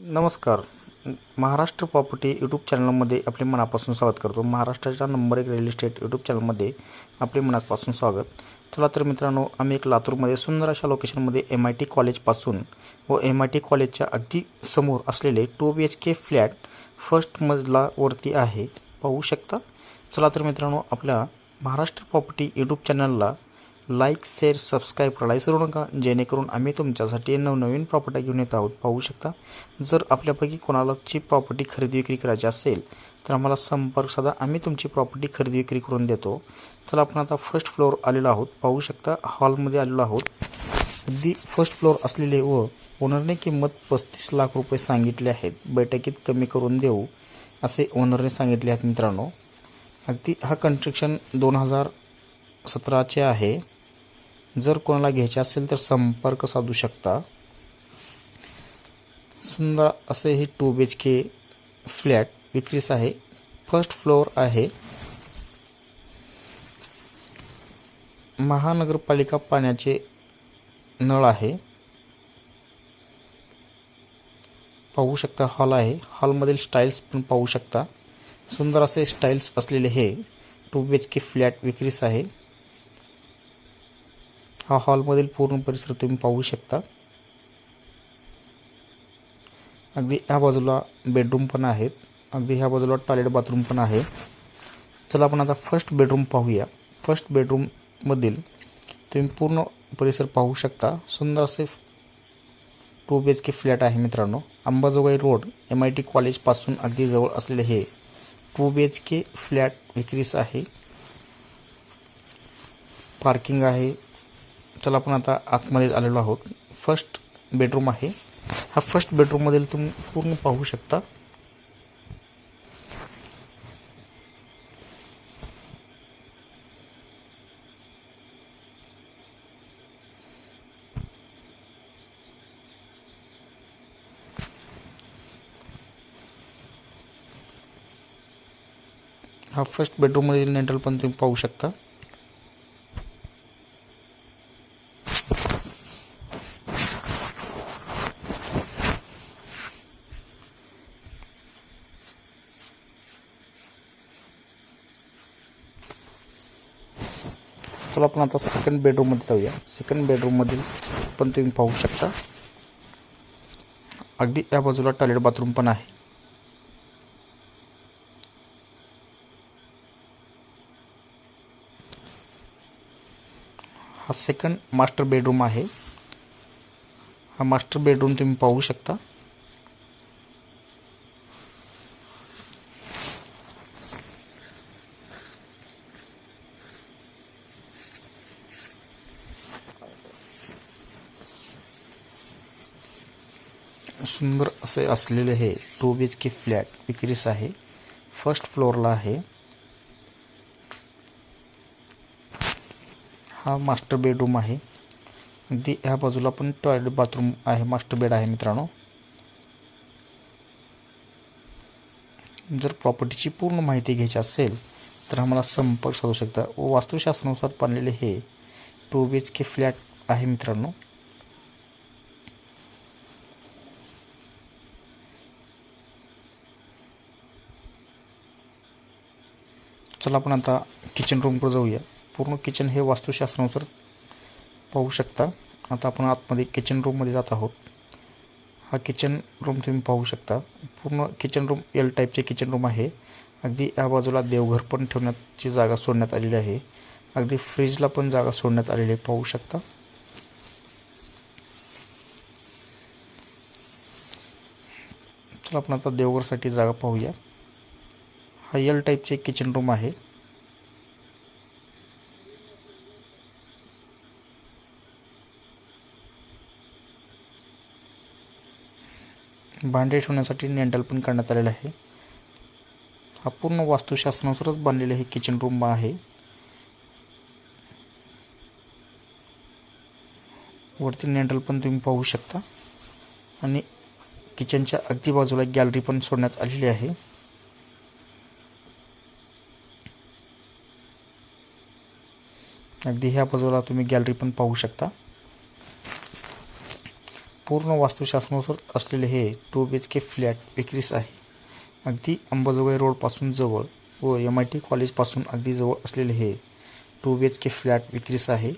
नमस्कार. Maharashtra property YouTube चॅनलमध्ये आपले मनापासून स्वागत करतो. महाराष्ट्राच्या नंबर एक रिअल इस्टेट यूट्यूब चॅनलमध्ये आपले मनापासून स्वागत. चला तर मित्रांनो आम्ही एक लातूरमध्ये सुंदर अशा लोकेशनमध्ये एम आय टी कॉलेजपासून व एम आय टी कॉलेजच्या अगदी समोर असलेले two B H K flat first मजलावरती आहे. पाहू शकता? चला तर मित्रांनो आपल्या महाराष्ट्र प्रॉपर्टी यूट्यूब चॅनलला लाईक शेअर सबस्क्राईब करायला विसरू नका. जेणेकरून आम्ही तुमच्यासाठी नवनवीन प्रॉपर्टी घेऊन येत आहोत. पाहू शकता जर आपल्यापैकी कोणालाची प्रॉपर्टी खरेदी विक्री करायची असेल तर आम्हाला संपर्क साधा. आम्ही तुमची प्रॉपर्टी खरेदी विक्री करून देतो. चला आपण आता फर्स्ट फ्लोअर आलेलो आहोत. पाहू शकता हॉलमध्ये आलेलो आहोत. अगदी फर्स्ट फ्लोअर असलेले व ओनरने किंमत पस्तीस लाख रुपये सांगितले आहेत. बैठकीत कमी करून देऊ असे ओनरने सांगितले आहेत मित्रांनो. अगदी हा कन्स्ट्रक्शन दोन हजार सतराचे आहे. जर कोणाला घ्यायचे असेल तर संपर्क साधू शकता. सुंदर असे हे two B H K flat विक्रीस आहे. फर्स्ट फ्लोअर आहे. महानगरपालिका पाण्याचे नळ आहे. पाहू शकता हॉल आहे. हॉलमधील स्टाईल्स पण पाहू शकता. सुंदर असे स्टाईल्स असलेले हे two B H K flat विक्रीस आहे. हा हॉलमधील पूर्ण परिसर तुम्ही पाहू शकता. अगदी ह्या बाजूला बेडरूम पण आहेत. अगदी ह्या बाजूला टॉयलेट बाथरूम पण आहे. चला आपण आता फर्स्ट बेडरूम पाहूया. फर्स्ट बेडरूममधील तुम्ही पूर्ण परिसर पाहू शकता. सुंदर असे two B H K flat आहे मित्रांनो. Ambajogai road M I T कॉलेजपासून अगदी जवळ असलेले हे two B H K flat विक्रीस आहे. पार्किंग आहे. चला आपण आता आतमध्ये आलेलो आहोत. फर्स्ट बेडरूम आहे. हा फर्स्ट बेडरूममधील तुम्ही पूर्ण पाहू शकता. हा फर्स्ट बेडरूममधील नेंटल पण तुम्ही पाहू शकता. चला आपण आता सेकंड बेडरूममध्ये जाऊया. सेकंड बेडरूममधील पण तुम्ही पाहू शकता. अगदी या बाजूला टॉयलेट बाथरूम पण आहे. हा सेकंड मास्टर बेडरूम आहे. हा मास्टर बेडरूम तुम्ही पाहू शकता. सुंदर असे असलेले हे two B H K flat विक्रीस आहे. फर्स्ट फ्लोअरला आहे. हा मास्टर बेडरूम आहे. अगदी ह्या बाजूला पण टॉयलेट बाथरूम आहे मास्टर बेड आहे मित्रांनो. जर प्रॉपर्टीची पूर्ण माहिती घ्यायची असेल तर आम्हाला संपर्क साधू शकता. व वास्तुशास्त्रानुसार बांधलेले हे two B H K flat आहे मित्रांनो. चला आपण आता किचन रूमकडे जाऊया. पूर्ण किचन हे वास्तुशास्त्रानुसार पाहू शकता. आता आपण आतमध्ये किचन रूममध्ये जात आहोत. हा किचन रूम तुम्ही पाहू शकता. पूर्ण किचन रूम एल टाईपचे किचन रूम आहे. अगदी या बाजूला देवघर पण ठेवण्याची जागा सोडण्यात आलेली आहे. अगदी फ्रीजला पण जागा सोडण्यात आलेली आहे. पाहू शकता. चला आपण आता देवघरसाठी जागा पाहूया. हा एल टाईपचे किचन रूम आहे. भांडे ठेवण्यासाठी नेंडल पण करण्यात आलेला आहे. हा पूर्ण वास्तुशास्त्रानुसारच बांधलेले हे किचन रूम आहे. वरती नेंडल पण तुम्ही पाहू शकता. आणि किचनच्या अगदी बाजूला गॅलरी पण सोडण्यात आलेली आहे. अगदी ह्या बाजूला तुम्ही गॅलरी पण पाहू शकता. पूर्ण वास्तुशास्त्रानुसार असलेले हे two B H K flat विक्रीस आहे. अगदी अंबाजोगाई रोडपासून जवळ व एम आय टी कॉलेजपासून अगदी जवळ असलेले हे two B H K flat विक्रीस आहे.